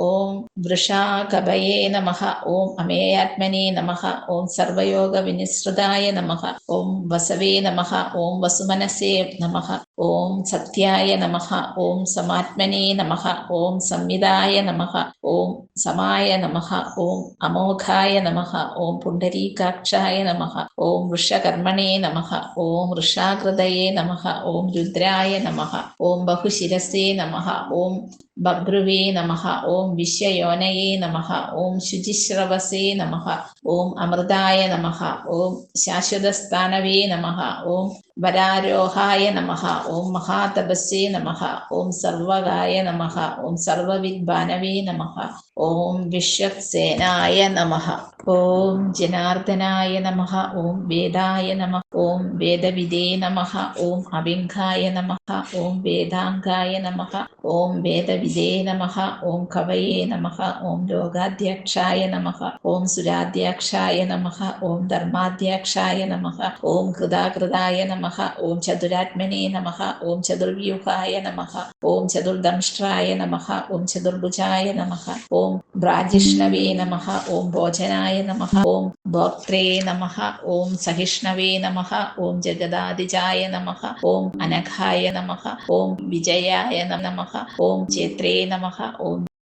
ॐ वृषाकभये नमः ॐ अमेयात्मने नमः ॐ सर्वयोगविनिसृताय नमः ॐ वसवे नमः ॐ वसुमनसे नमः ॐ सत्याय नमः ॐ समात्मने नमः ॐ संविदाय नमः। ഓം സമായ നമ ഓം അമോഘായ നമ ഓം പുണ്ഡരീകാക്ഷായ നമ ഓം വൃഷകർമ്മണേ നമ ഓം വൃഷാകൃതയേ നമ ഓം രുദ്രായ നമ ഓം ബഹുശിരസേ നമ ഓം ബഭ്രുവേ നമ ഓം വിശ്വയോനയേ നമ ഓം ശുചിശ്രവസേ നമ ഓം അമൃതായ നമ ഓം ശാശ്വതസ്ഥാനവേ നമ ഓം വരാരോഹായ നമ ഓം മഹാതപസ്യേ നമ ഓം സർവകായ നമ ഓം സർവവിദ്വാനവേ നമ I'll ഓം വിശ്വക്സേനായ നമ ഓം ജനാർദ്ദനായ നമ ഓം വേദായ നമ ഓം വേദവിദേ നമ ഓം അവിഘായ നമ ഓം വേദാംഗായ നമ ഓം വേദവിദേ നമ ഓം കവയേ നമ ഓം ലോകാധ്യക്ഷായ നമ ഓം സുരാധ്യക്ഷായ നമ ഓം ധർമാധ്യക്ഷായ നമ ഓം കൃതാകൃതായ നമ ഓം ചതുരാത്മനേ നമ ഓം ചതുർവ്യൂഹായ നമ ഓം ചതുർദംഷ്ട്രായ നമ ഓം ചതുർഭുജായ നമ ഓം ബ്രാജിഷ്ണവേ നമ ഓം ഭോജനായ നമ ഓം ഭോക്ത്രേ നമ ഓം സഹിഷ്ണവേ നമ ഓം ജഗദാദിജായ നമ ഓം അനഘായ നമ ഓം വിജയായ നമ ഓം ചേത്രേ നമ ഓം